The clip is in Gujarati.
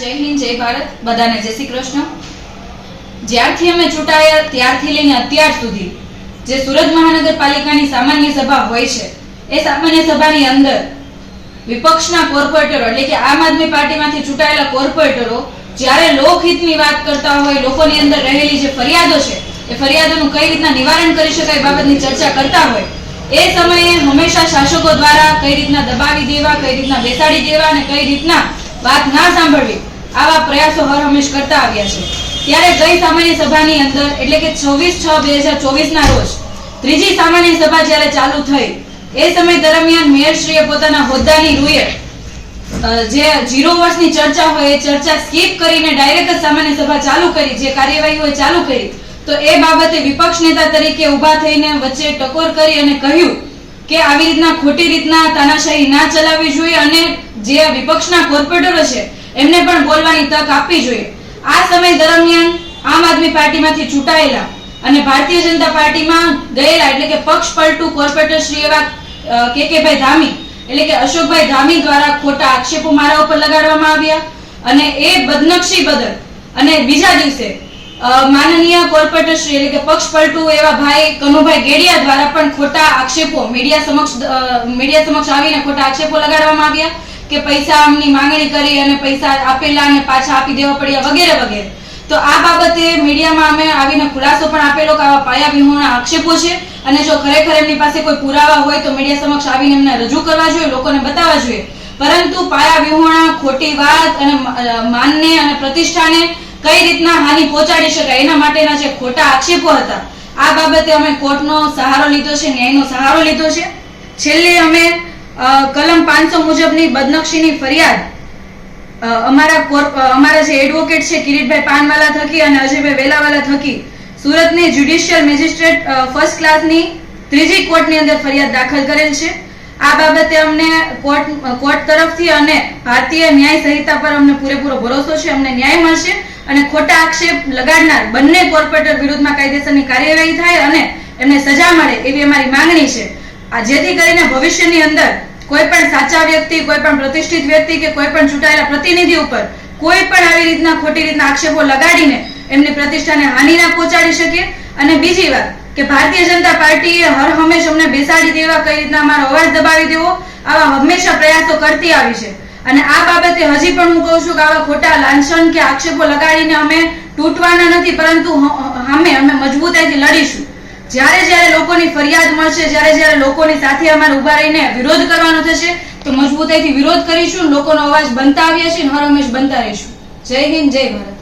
જય હિન્દ, જય ભારત, બધાને જય શ્રી કૃષ્ણ. જ્યારથી અમે ચૂંટાયા, ત્યારથી લઈને અત્યાર સુધી જે સુરત મહાનગરપાલિકાની સામાન્ય સભા હોય છે, એ સામાન્ય સભાની અંદર વિપક્ષના કોર્પોરેટરો એટલે કે આમ આદમી પાર્ટીમાંથી ચૂંટાયેલા કોર્પોરેટરો જ્યારે લોકહિતની વાત કરતા હોય, લોકોની અંદર રહેલી જે ફરિયાદો છે, એ ફરિયાદોનું કઈ રીતના નિવારણ કરી શકાય બાબતની ચર્ચા કરતા હોય, એ સમયે હંમેશા શાસકો દ્વારા કઈ રીતના દબાવી દેવા, કઈ રીતના બેસાડી દેવા અને કઈ રીતના વાત ના સાંભળવી આવા પ્રયાસો હર હંમેશ કરતા આવ્યા છે. ત્યારે ગઈ સામાન્ય સભાની અંદર, એટલે કે છવ્વીસ છ બે હજાર ચોવીસ ના રોજ, ત્રીજી સામાન્ય સભા જ્યારે ચાલુ થઈ, એ સમય દરમિયાન મેયરશ્રીએ પોતાના હોદ્દાની રૂએ જે જીરો વર્ષની ચર્ચા હોય, એ ચર્ચા સ્કીપ કરીને ડાયરેક્ટ સામાન્ય સભા ચાલુ કરી, જે કાર્યવાહી હોય ચાલુ કરી, તો એ બાબતે વિપક્ષ નેતા તરીકે ઊભા થઈને વચ્ચે ટકોર કરી અને કહ્યું કે આવી રીતના ખોટી રીતના તાનાશાહી ના ચલાવવી જોઈએ અને જે વિપક્ષના કોર્પોરેટરો છે એમને પણ બોલવાની તક આપવી જોઈએ. આ સમય દરમિયાન આમ આદમી પાર્ટીમાંથી ચૂંટાયેલા અને ભારતીય જનતા પાર્ટીમાં ગયેલા એટલે કે પક્ષ પલટુ કોર્પોરેટર શ્રી એવા કે કે ભાઈ ધામી, એટલે કે અશોકભાઈ ધામી દ્વારા ખોટા આક્ષેપો મારા ઉપર લગાડવામાં આવ્યા અને એ બદનક્ષી બદલ અને બીજા દિવસે માનનીય કોર્પોરેટર શ્રી એટલે કે પક્ષ પલટુ એવા ભાઈ કનુભાઈ ગેડિયા દ્વારા પણ ખોટા આક્ષેપો મીડિયા સમક્ષ મીડિયા સમક્ષ આવીને ખોટા આક્ષેપો લગાડવામાં આવ્યા કે પૈસા આમની માંગણી કરી અને પૈસા આપેલા અને પાછા આપી દેવા પડ્યા વગેરે વગેરે. તો આ બાબતે મીડિયામાં અમે આવીને ખુલાસો પણ આપેલો કે આવા પાયા વિહોણા આક્ષેપો છે. અને જો ખરેખર એમની પાસે કોઈ પુરાવા હોય તો મીડિયા સમક્ષ આવીને એમને રજૂ કરવા જોઈએ, લોકોને બતાવવા જોઈએ. પરંતુ પાયા વિહોણા ખોટી વાત અને માનને અને પ્રતિષ્ઠાને કઈ રીતના હાનિ પહોંચાડી શકાય એના માટેના જે ખોટા આક્ષેપો હતા, આ બાબતે અમે કોર્ટનો સહારો લીધો છે, ન્યાયનો સહારો લીધો છે. છેલ્લે અમે કલમ પાંચસો મુજબની બદનક્ષીની ફરિયાદ. અમારા અમારા જે એડવોકેટ છે કિરીટભાઈ પાનવાલા થકી અને અજયભાઈ વેલાવાલા થકી સુરતની જ્યુડિશિયલ મેજિસ્ટ્રેટ ફર્સ્ટ ક્લાસની ત્રીજી કોર્ટની અંદર ફરિયાદ દાખલ કરેલ છે. આ બાબતે અમને કોર્ટ કોર્ટ તરફથી અને ભારતીય ન્યાય સંહિતા પર અમને પૂરેપૂરો ભરોસો છે, અમને ન્યાય મળશે અને ખોટા આક્ષેપ લગાડનાર બંને કોર્પોરેટર વિરુદ્ધમાં કાયદેસરની કાર્યવાહી થાય અને એમને સજા મળે એવી અમારી માંગણી છે. આ જેથી કરીને ભવિષ્યની અંદર કોઈ પણ સાચા વ્યક્તિ, કોઈ પણ પ્રતિષ્ઠિત વ્યક્તિ કે કોઈ પણ ચૂંટાયેલા પ્રતિનિધિ ઉપર કોઈ પણ આવી રીતના ખોટી રીતના આક્ષેપો લગાડીને એમની પ્રતિષ્ઠાને હાનિ ના પહોંચાડી શકે અને બીજી વાત કે ભારતીય જનતા પાર્ટીએ હર હંમેશ અમને બેસાડી દેવા, કઈ રીતના અમારો અવાજ દબાવી દેવો, આવા હંમેશા પ્રયાસો કરતી આવી છે. અને આ બાબતે હજી પણ હું કહું છું કે આવા ખોટા લાંછન કે આક્ષેપો લગાડીને અમે તૂટવાના નથી, પરંતુ અમે અમે મજબૂતાઈથી લડીશું. જ્યારે જ્યારે લોકોની ફરિયાદ મળશે, જ્યારે જ્યારે લોકોની સાથે અમારે ઊભા રહીને વિરોધ કરવાનો થશે, તો મજબૂતાઈથી વિરોધ કરીશું, લોકોનો અવાજ બનતા આવીએ છે અને હર હંમેશ બનતા રહીશું. જય હિન્દ, જય ભારત.